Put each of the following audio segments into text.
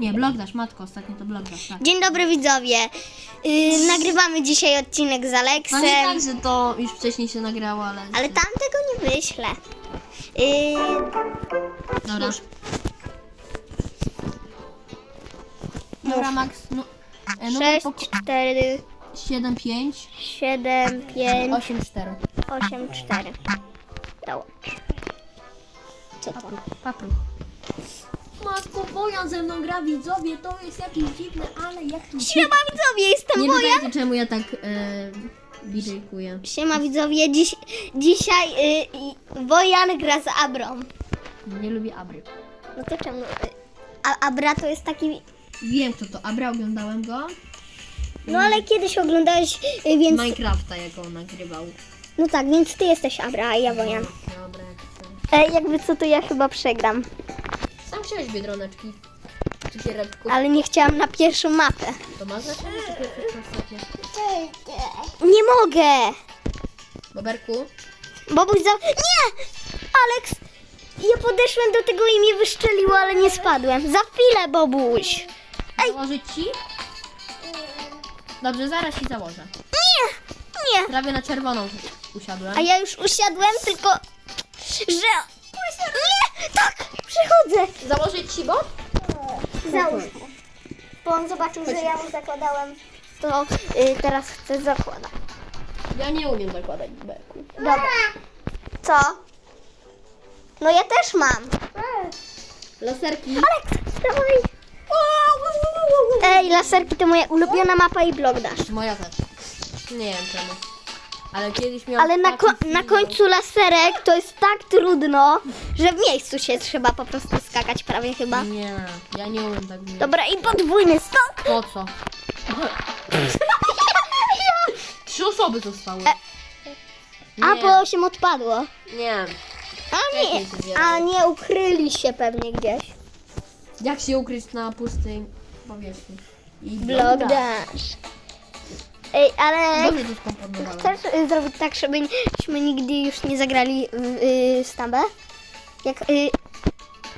Nie, blog dasz, matko, ostatnio to blog dasz, tak. Dzień dobry widzowie. Yy, nagrywamy dzisiaj odcinek z Aleksem, Pamiętam, że to już wcześniej się nagrało, ale... ale tam tego nie wyślę. Yy, Dobra. Dobra, Max, no, e, numer 6, poko- 4, 7, 5, 7, 5, 8, 4. 8, 4. Dołącz. Co to? Papru. Matko, Wojan ze mną gra, widzowie, to jest jakieś dziwne, ale jak to... Siema widzowie, jestem Nie Wojan. pytajcie, czemu ja tak e, DJ-kuję. Siema widzowie, dziś, dzisiaj yy, Wojan gra z Abrą. Nie lubię Abry. No to czemu? A, Abra to jest taki... Wiem, kto to. Abra, oglądałem go. No ale kiedyś oglądałeś, yy, więc... Minecrafta, jak on nagrywał. No tak, więc ty jesteś Abra, a ja Wojan. Dobra, jak. E, jakby co, to ja chyba przegram. Chciałeś biedroneczki. Rabku? Ale nie chciałam na pierwszą mapę. To ma znaczenie, czy? Nie mogę! Boberku? Bobuś za... Nie! Alex! Ja podeszłem do tego i mnie wyszczeliło, ale nie spadłem. Za chwilę, Bobuś! Założyć ci? Dobrze, zaraz ci założę. Nie! Nie! Prawie na czerwoną usiadłem. A ja już usiadłem, tylko... Że... Nie! Tak! Przychodzę! Założyć ci, bo? Załóż. Bo on zobaczył, że ja mu zakładałem, to y, teraz chcę zakładać. Ja nie umiem zakładać boberku. Dobra. Co? No ja też mam. Laserki. Alex, dawaj. Ej, laserki to moja ulubiona mapa i blok dasz. Moja też. Nie wiem czemu. Ale kiedyś miałam Ale na, taki ko- na film. końcu laserek to jest tak trudno, że w miejscu się trzeba po prostu skakać prawie chyba. Nie, ja nie umiem tak mówić. Dobra, i podwójny skok. Po co? Trzy osoby zostały. E, A po 8 odpadło. Nie. A nie, Lepiej się zjadło. a nie ukryli się pewnie gdzieś. Jak się ukryć na pustej powierzchni? I Blok dasz. Ej, ale Dobrze to skomponowałem. chcesz y, zrobić tak, żebyśmy nigdy już nie zagrali w y, stambę? Jak y,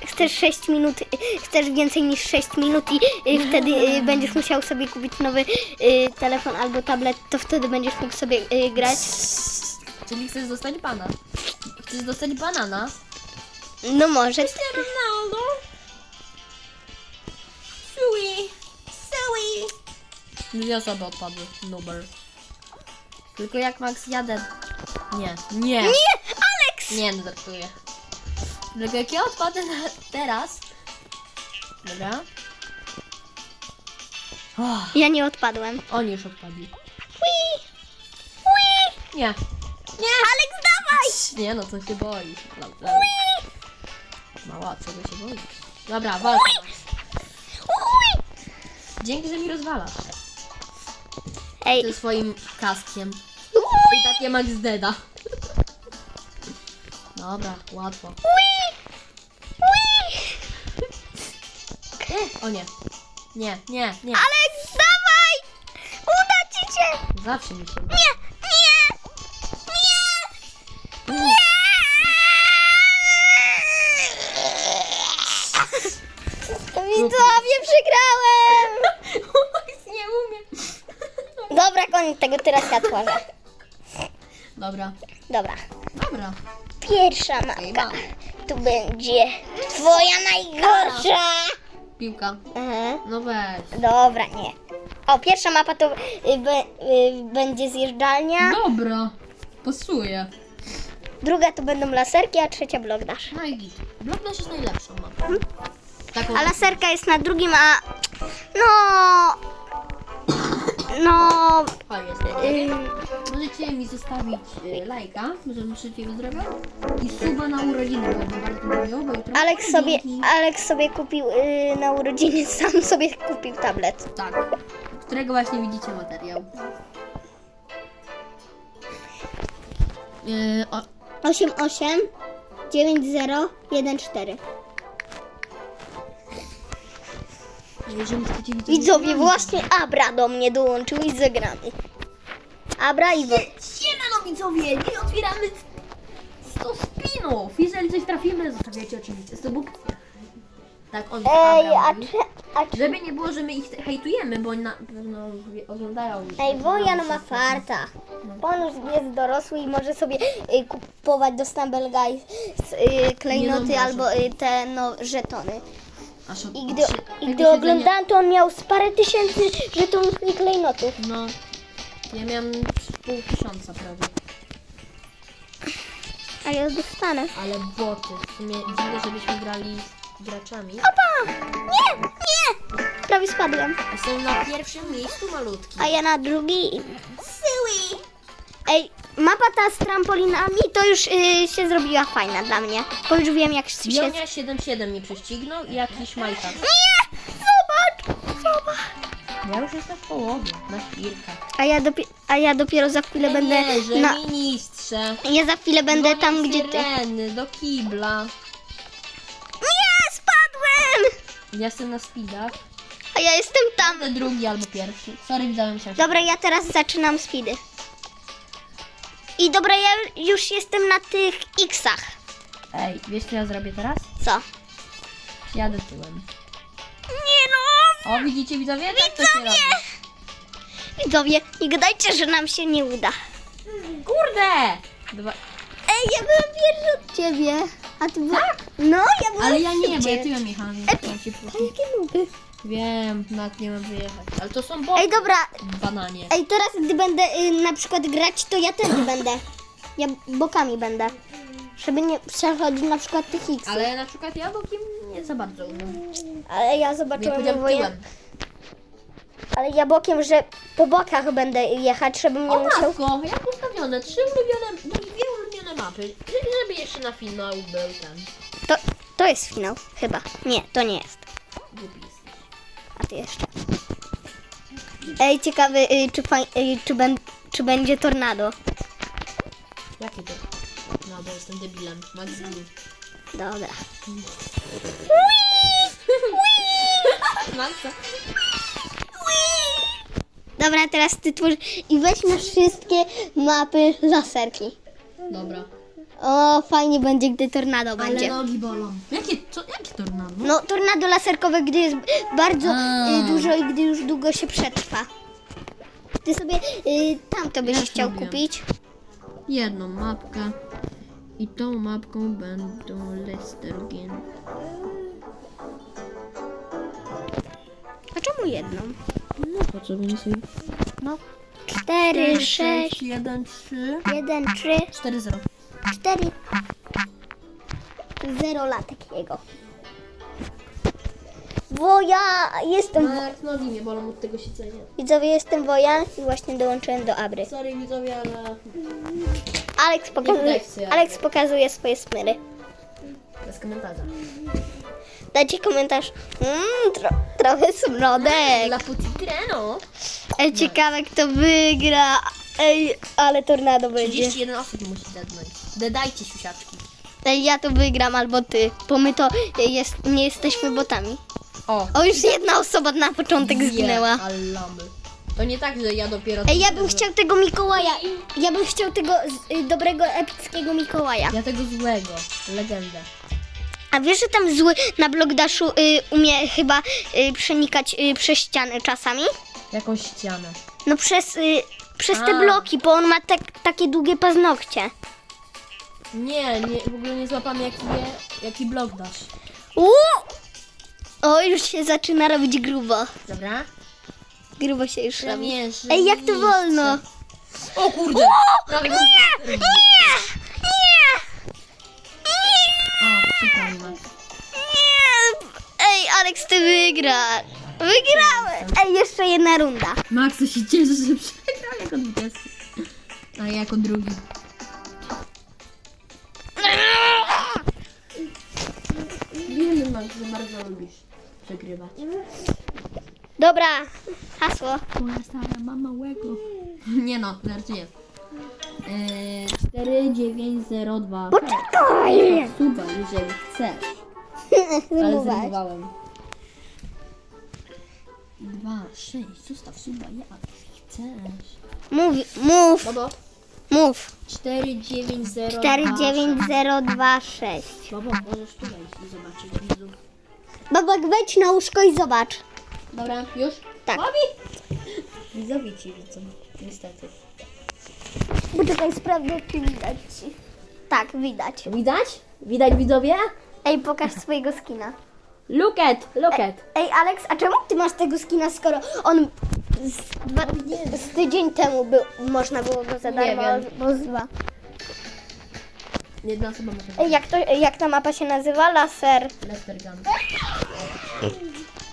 chcesz 6 minut, y, chcesz więcej niż 6 minut i y, wtedy y, będziesz musiał sobie kupić nowy y, telefon albo tablet, to wtedy będziesz mógł sobie y, grać. Czyli chcesz dostać bana. Chcesz dostać banana? No może. Dwie osoby odpadły. Nuber. Tylko jak Max jadę... Nie, nie. Nie, Alex! Nie, no żartuję. Tylko jak ja odpadę na teraz... Dobra. Oh, Ja nie odpadłem. oni już odpadli. Ui, ui, Nie. nie. Alex, dawaj! Nie no, co się boisz? Dobra. Mała, czego się boisz? Dobra, walka. Ui. Dzięki, że mi rozwalasz. Ej, Ze swoim kaskiem. ui, I takie Max Deda. Dobra, łatwo. ui, ui. O nie. Nie, nie, nie. Alex, dawaj! Uda ci się! Zawsze mi się uda. Nie, nie, nie, nie! Widzowie, przegrałem! Max nie umie. Dobra, koniec tego, teraz ja tworzę. Dobra, Dobra, dobra. pierwsza mapka. Tu będzie twoja najgorsza. Piłka. Mhm. No weź. Dobra, nie. O, pierwsza mapa to y, be, y, będzie zjeżdżalnia, Dobra. Pasuje. druga to będą laserki, a trzecia blok dasz. No i git. Blockdash jest najlepszą mapą. Taką... A laserka jest na drugim, a no... No... O, jest. Możecie mi zostawić y, lajka, żebym szybciej wyzdrowiał. I suba na urodziny, bo bardzo miło, bo jutro Alex sobie, dzięki. Sobie kupił y, na urodziny, sam sobie kupił tablet. Tak. Którego właśnie widzicie materiał. Yy, o, 88 9014 jeżeli chcecie widzieć... Widzowie, właśnie Abra do mnie dołączył i zagramy. Abra i Wo. Siemano widzowie, nie otwieramy 100 spinów. Jeżeli coś trafimy, zostawiacie oczywiście subskrypcję. Tak, on Ej, a cze- A czy- Żeby nie było, że my ich hejtujemy, bo na pewno oglądają. Ej, Wojan ma farta. Bo on już jest dorosły i może sobie y, kupować do Stumble Guys y, klejnoty Nie no, albo y, te no, żetony. Aż od, I gdy, trzy- i gdy oglądałem, to on miał z parę tysięcy żetonów i klejnotów. No. Ja miałem pół tysiąca prawie. A ja dostanę. Ale boty. W sumie dziwne, żebyśmy grali z graczami. Opa! Nie! Nie! Prawie spadłem. Jestem na pierwszym miejscu malutki. A ja na drugim. Syły! Ej, mapa ta z trampolinami to już y, się zrobiła fajna dla mnie. Bo już wiem jak się... Jonia 77 mnie prześcignął i jakiś Majka. Nie! Zobacz! Zobacz! Ja już jestem w połowie, na chwilkę. A ja, dopie- a ja dopiero za chwilę będę Nie, że na... ministrze. Ja za chwilę będę Gonię tam, gdzie ty. syreny, do kibla. Nie! Spadłem! Ja jestem na speedach. A ja jestem tam. Będę drugi albo pierwszy. Sorry, widziałem się. Dobra, ja teraz zaczynam speedy. I dobra, ja już jestem na tych X-ach. Ej, wiesz co ja zrobię teraz? Co? Jadę tyłem. Nie no! O, widzicie widzowie? Tak to się robi. Widzowie, nie gadajcie, że nam się nie uda. Kurde! Dwa... Ej, ja byłem pierwszy od ciebie. A ty byłeś... No, ja byłem Ale ja nie, bo ja tyłem jechałem, więc tam się Ale poszło. jakie nuby. Wiem, nawet nie mam wyjechać. Ale to są boty Ej, dobra. bananie. Ej, teraz gdy będę y, na przykład grać, to ja też będę. Ja bokami będę. Żeby nie przechodzić na przykład tych X. Ale na przykład ja bokiem nie za bardzo umiem. Ale ja Nie zobaczyłem powiedziałem tyłem. Ale ja bokiem, że po bokach będę jechać, żebym nie O musiał... matko, jak ustawione? Trzy ulubione, no dwie ulubione mapy. Żeby jeszcze na finał był ten. To, to jest finał, chyba. Nie, to nie jest. Głupi jesteś. A ty jeszcze. Ej, ciekawy, y, czy, faj, y, czy, ben, czy będzie tornado. Jakie to? No, bo jestem debilem. Blue. Dobra. Maxa. Dobra, teraz ty twórz i weźmy wszystkie mapy laserki. Dobra. O, fajnie będzie, gdy tornado będzie. nogi bolą. Jakie, co, tornado? No, tornado laserkowe, gdy jest bardzo A. y, dużo i gdy już długo się przetrwa. Ty sobie y, tamto byś Ja chciał kupić. Jedną mapkę. I tą mapką będą Lestergen. A czemu jedną? No po co więcej? No. 4, 6, 1, 3, 1, 3, 4, 0. 4. Zero latek jego. Bo ja jestem... No jak nogi mnie bolą od tego siedzenia. Widzowie, jestem Wojan i właśnie dołączyłem do Abry. Sorry widzowie, ale Alex pokazuje. Alex pokazuje swoje smyry. bez komentarza. Dajcie komentarz. Mmm, tro, trochę smrodek. Putitreno. Ej, ciekawe kto wygra. Ej, ale tornado będzie. 31 osób musi dednąć. Dedajcie siusiaczki. Ej, ja to wygram albo ty, bo my to jest, nie jesteśmy botami. O, O, już jedna osoba na początek zginęła. alamy. To nie tak, że ja dopiero... Ej, ja bym chciał tego Mikołaja. Ja bym chciał tego z, y, dobrego, epickiego Mikołaja. Ja tego złego. Legendę. A wiesz, że tam zły na blokdaszu y, umie chyba y, przenikać y, przez ściany czasami? Jakąś ścianę. No przez, y, przez te A. bloki, bo on ma tak, takie długie paznokcie. Nie, nie, w ogóle nie złapam jaki, je, jaki blok dasz. Uuu! O, już się zaczyna robić grubo. Dobra? Grubo się już robi. Ej, jak to wolno? O kurde! Prawie nie! Nie! Nie! Max. Nie! Ej, Alex, ty wygrasz. Wygrałem! Ej, jeszcze jedna runda. Max to się cieszy, że przegrał jako 20. A ja jako drugi. Wiemy Max, że bardzo lubisz przegrywać. Dobra, hasło. Moja stara mama łego. Nie no, żartuję. Eee, 4902. Poczekaj! Suba, jeżeli chcesz. Ale zrywałem. 2, 6, zostaw suba, jak chcesz. Mów, mów, Bobo, mów. 4902. 49026. Bobo, możesz tu wejść i zobaczyć widzów. Babak, wejdź na łóżko i zobacz. Dobra, już? Tak. Babi! Widzowie ci widzą, niestety. Poczekaj, sprawdzę, czy widać. Tak, widać. Widać? Widać widzowie? Ej, pokaż swojego skina. Look at, look at. Ej, Alex, a czemu ty masz tego skina, skoro on z, dwa, z tydzień temu był, można było go za Nie darmo, wiem. dwa. Jedna osoba może Ej, jak, to, jak ta mapa się nazywa? Laser. Lester Gun.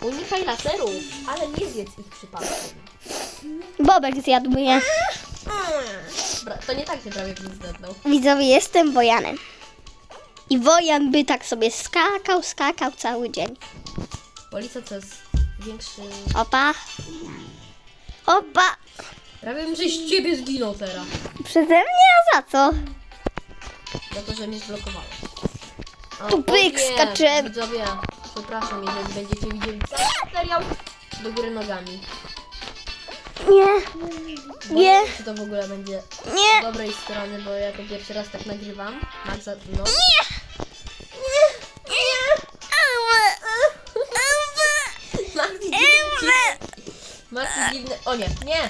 Unikaj laserów, ale nie zjedz ich przypadkiem. Bobek zjadł mnie. To nie tak się prawie nie zdednął. Widzowie, jestem Wojanem. I Wojan by tak sobie skakał, skakał cały dzień. Policja to jest większy... Opa. Opa. Prawie bym, że z ciebie zginął teraz. Przeze mnie, a za co? Za to, że mnie zblokowałeś. O, Tu o pyk, nie. Widzowie, przepraszam, jeżeli będziecie widzieli cały materiał do góry nogami. Nie, Bo Nie. wiem, czy to w ogóle będzie nie. z dobrej strony, bo ja to pierwszy raz tak nagrywam. Maxa, no. Maxi dziwny. Maxi dziwny. O nie, nie!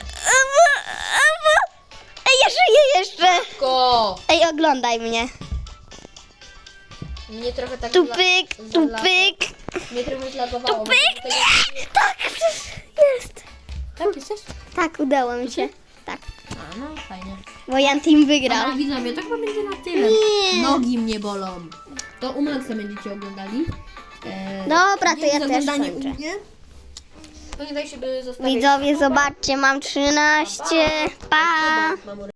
Ej, ja żyję jeszcze. Ko! Ej, oglądaj mnie. Mnie trochę tak Tu pyk, tu pyk. Mnie trochę zlagowało. Tu bo pyk. tego- Tak, przecież jest. Tak, jesteś? Tak, udało mi się. Tak. A, no fajnie. Wojan Team wygrał. Dobra, widzowie, to chyba będzie na tyle. Nie. Nogi mnie bolą. To u Maxa będziecie oglądali. E, Dobra, to dzięki ja za też oglądanie kończę. u mnie. Pamiętajcie, by zostawiać... Widzowie, zobaczcie, mam 13. Pa. Mam